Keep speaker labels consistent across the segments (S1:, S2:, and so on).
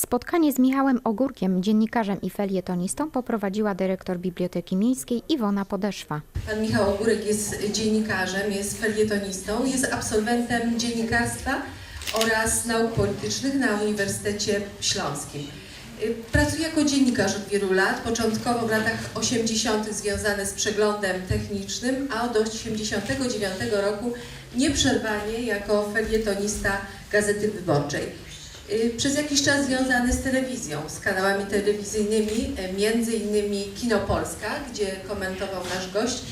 S1: Spotkanie z Michałem Ogórkiem, dziennikarzem i felietonistą, poprowadziła dyrektor Biblioteki Miejskiej Iwona Podeszwa.
S2: Pan Michał Ogórek jest dziennikarzem, jest felietonistą, jest absolwentem dziennikarstwa oraz nauk politycznych na Uniwersytecie Śląskim. Pracuje jako dziennikarz od wielu lat, początkowo w latach 80. związany z przeglądem technicznym, a od 89 roku nieprzerwanie jako felietonista Gazety Wyborczej. Y, Przez jakiś czas związany z telewizją, z kanałami telewizyjnymi, e, między innymi Kino Polska, gdzie komentował nasz gość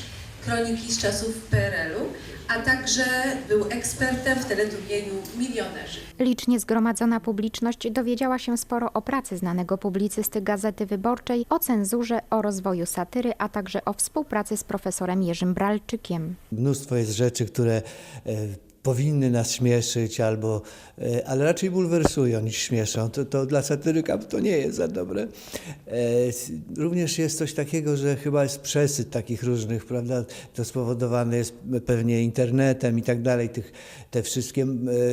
S2: kroniki z czasów PRL-u, a także był ekspertem w teleturnieju Milionerzy.
S1: Licznie zgromadzona publiczność dowiedziała się sporo o pracy znanego publicysty Gazety Wyborczej, o cenzurze, o rozwoju satyry, a także o współpracy z profesorem Jerzym Bralczykiem.
S3: Mnóstwo jest rzeczy, które e, powinny nas śmieszyć, albo, e, ale raczej bulwersują niż śmieszą. To, to dla satyryka to nie jest za dobre. E, również jest coś takiego, że chyba jest przesyt takich różnych, prawda? To spowodowane jest pewnie internetem i tak dalej. Tych, te wszystkie e,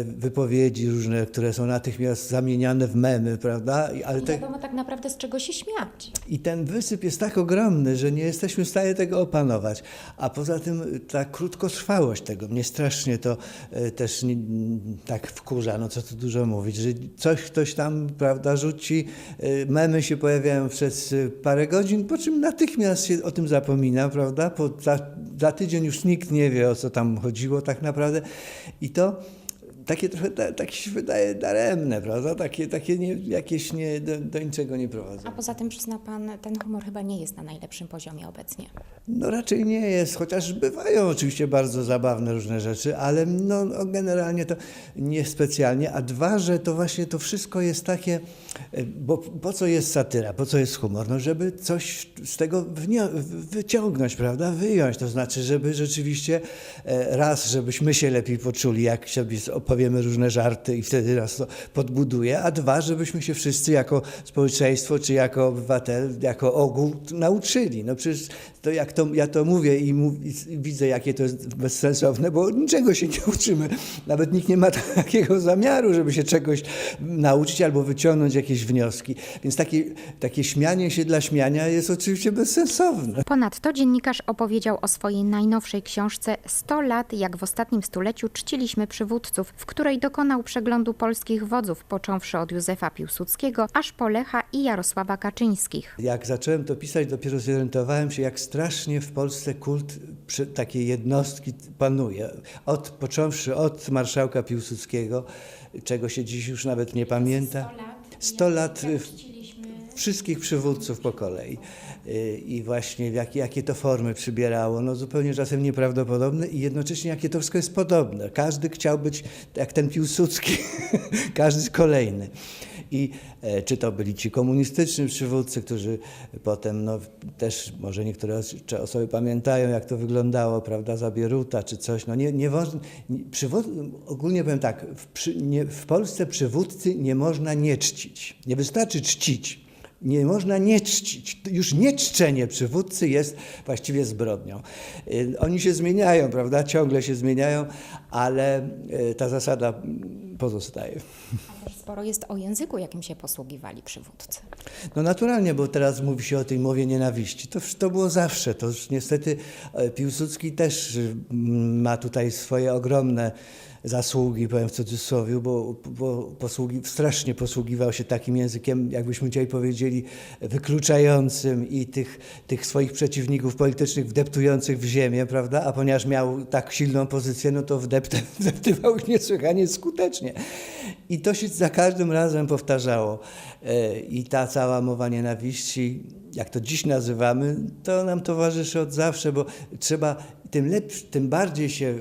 S3: wypowiedzi różne, które są natychmiast zamieniane w memy, prawda? Ale te,
S1: wiadomo tak naprawdę z czego się śmiać.
S3: i ten wysyp jest tak ogromny, że nie jesteśmy w stanie tego opanować. A poza tym ta krótkotrwałość tego mnie strasznie to też nie, tak wkurza, no co tu dużo mówić, że coś ktoś tam, prawda, rzuci, e, memy się pojawiają przez e, parę godzin, po czym natychmiast się o tym zapomina, prawda? Po, za, za tydzień już nikt nie wie, o co tam chodziło tak naprawdę. I to takie trochę, ta- takie się wydaje daremne, prawda? Takie, takie nie, jakieś nie, do, do niczego nie prowadzą.
S1: A poza tym przyzna pan, ten humor chyba nie jest na najlepszym poziomie obecnie.
S3: No raczej nie jest, chociaż bywają oczywiście bardzo zabawne różne rzeczy, ale no, no generalnie to niespecjalnie. A dwa, że to właśnie to wszystko jest takie, e, bo po co jest satyra, po co jest humor? No żeby coś z tego wyciągnąć, prawda, wyjąć. To znaczy, żeby rzeczywiście e, raz, żebyśmy się lepiej poczuli, jak sobie opowiemy różne żarty i wtedy nas to podbuduje, a dwa, żebyśmy się wszyscy jako społeczeństwo, czy jako obywatel, jako ogół nauczyli. No przecież to jak to, ja to mówię i, mów, i widzę, jakie to jest bezsensowne, bo niczego się nie uczymy. Nawet nikt nie ma takiego zamiaru, żeby się czegoś nauczyć albo wyciągnąć jakieś wnioski. Więc takie, takie śmianie się dla śmiania jest oczywiście bezsensowne.
S1: Ponadto dziennikarz opowiedział o swojej najnowszej książce 100 lat, jak w ostatnim stuleciu czciliśmy przywódców, w której dokonał przeglądu polskich wodzów, począwszy od Józefa Piłsudskiego, aż po Lecha i Jarosława Kaczyńskich.
S3: Jak zacząłem to pisać, dopiero zorientowałem się, jak strasznie w Polsce kult przy- takiej jednostki panuje. Od, począwszy od marszałka Piłsudskiego, czego się dziś już nawet nie pamięta. 100 lat y, w- wszystkich przywódców po kolei. Y, I właśnie jak, jakie to formy przybierało, no zupełnie czasem nieprawdopodobne i jednocześnie jakie to wszystko jest podobne. Każdy chciał być jak ten Piłsudski, każdy kolejny. I e, czy to byli ci komunistyczni przywódcy, którzy potem, no też może niektóre osoby pamiętają, jak to wyglądało, prawda, za Bieruta czy coś. No nie, nie nie, przywód, ogólnie powiem tak, w, przy, nie, w Polsce przywódcy nie można nie czcić. Nie wystarczy czcić. Nie można nie czcić. Już nie czczenie przywódcy jest właściwie zbrodnią. Y, Oni się zmieniają, prawda? Ciągle się zmieniają, ale y, ta zasada pozostaje.
S1: A też sporo jest o języku, jakim się posługiwali przywódcy.
S3: No naturalnie, bo teraz mówi się o tej mowie nienawiści. To, to było zawsze. To już niestety e, Piłsudski też y, ma tutaj swoje ogromne zasługi, powiem w cudzysłowie, bo, bo posługi, strasznie posługiwał się takim językiem, jakbyśmy dzisiaj powiedzieli, wykluczającym i tych, tych swoich przeciwników politycznych wdeptujących w ziemię, prawda? A ponieważ miał tak silną pozycję, no to wdepty, wdeptywał ich niesłychanie skutecznie. I to się za każdym razem powtarzało. E, I ta cała mowa nienawiści, jak to dziś nazywamy, to nam towarzyszy od zawsze, bo trzeba, tym, lepsz, tym bardziej się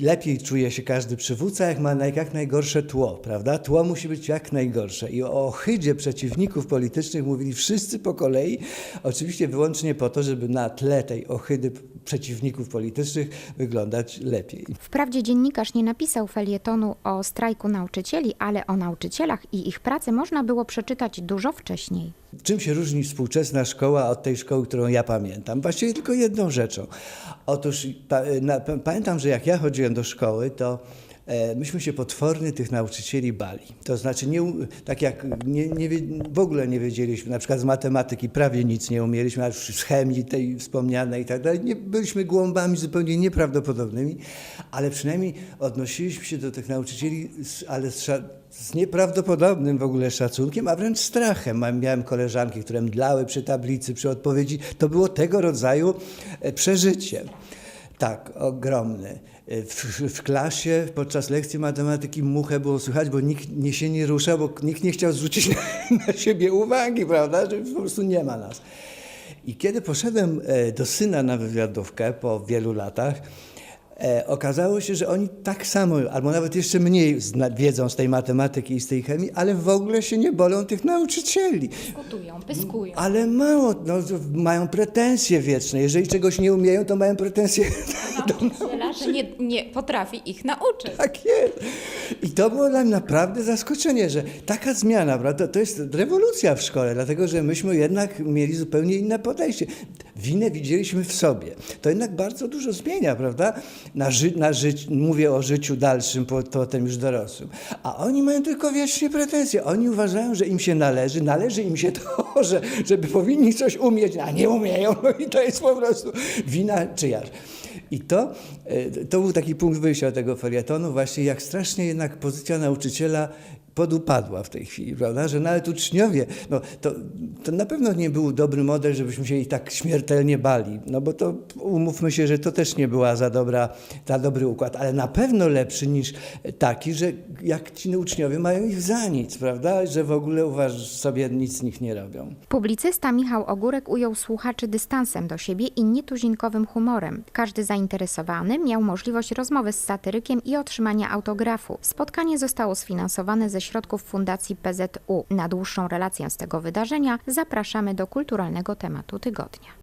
S3: lepiej czuje się każdy przywódca, jak ma jak najgorsze tło, prawda? Tło musi być jak najgorsze. I o ohydzie przeciwników politycznych mówili wszyscy po kolei, oczywiście wyłącznie po to, żeby na tle tej ohydy przeciwników politycznych wyglądać lepiej.
S1: Wprawdzie dziennikarz nie napisał felietonu o strajku nauczycieli, ale o nauczycielach i ich pracy można było przeczytać dużo wcześniej.
S3: Czym się różni współczesna szkoła od tej szkoły, którą ja pamiętam? Właściwie tylko jedną rzeczą. Otóż pa, na, pa, pamiętam, że jak ja chodziłem do szkoły, to myśmy się potwornie tych nauczycieli bali. To znaczy, nie, tak jak nie, nie, w ogóle nie wiedzieliśmy, na przykład z matematyki prawie nic nie umieliśmy, a z chemii tej wspomnianej i tak dalej. Nie, byliśmy głąbami zupełnie nieprawdopodobnymi, ale przynajmniej odnosiliśmy się do tych nauczycieli, ale z, z nieprawdopodobnym w ogóle szacunkiem, a wręcz strachem. Miałem koleżanki, które mdlały przy tablicy, przy odpowiedzi. To było tego rodzaju e, przeżycie. Tak, ogromny. W, w klasie podczas lekcji matematyki muchę było słychać, bo nikt nie się nie ruszał, bo nikt nie chciał zwrócić na, na siebie uwagi, prawda, że po prostu nie ma nas. I kiedy poszedłem e, do syna na wywiadówkę po wielu latach, e, okazało się, że oni tak samo, albo nawet jeszcze mniej wiedzą z tej matematyki i z tej chemii, ale w ogóle się nie bolą tych nauczycieli.
S1: Dyskutują, pyskują.
S3: Ale mało, no, mają pretensje wieczne. Jeżeli czegoś nie umieją, to mają pretensje
S4: nauczyciela, że nie, nie potrafi ich nauczyć.
S3: Tak jest. I to było dla mnie naprawdę zaskoczenie, że taka zmiana, prawda, to jest rewolucja w szkole, dlatego że myśmy jednak mieli zupełnie inne podejście. Winę widzieliśmy w sobie. To jednak bardzo dużo zmienia, prawda? Na, ży, na żyć, mówię o życiu dalszym, po- potem już dorosłym. A oni mają tylko wiecznie pretensje. Oni uważają, że im się należy, należy im się to, że, żeby powinni coś umieć, a nie umieją. No i to jest po prostu wina czyjaś. I to, e, to był taki punkt wyjścia tego felietonu, właśnie jak strasznie jednak pozycja nauczyciela podupadła w tej chwili, prawda? Że nawet uczniowie, no to, to na pewno nie był dobry model, żebyśmy się ich tak śmiertelnie bali, no bo to umówmy się, że to też nie była za, dobra, za dobry układ, ale na pewno lepszy niż taki, że jak ci uczniowie mają ich za nic, prawda? Że w ogóle uważ sobie nic z nich nie robią.
S1: Publicysta Michał Ogórek ujął słuchaczy dystansem do siebie i nietuzinkowym humorem. Każdy zainteresowany miał możliwość rozmowy z satyrykiem i otrzymania autografu. Spotkanie zostało sfinansowane ze środków Fundacji PZU. Na dłuższą relację z tego wydarzenia zapraszamy do kulturalnego tematu tygodnia.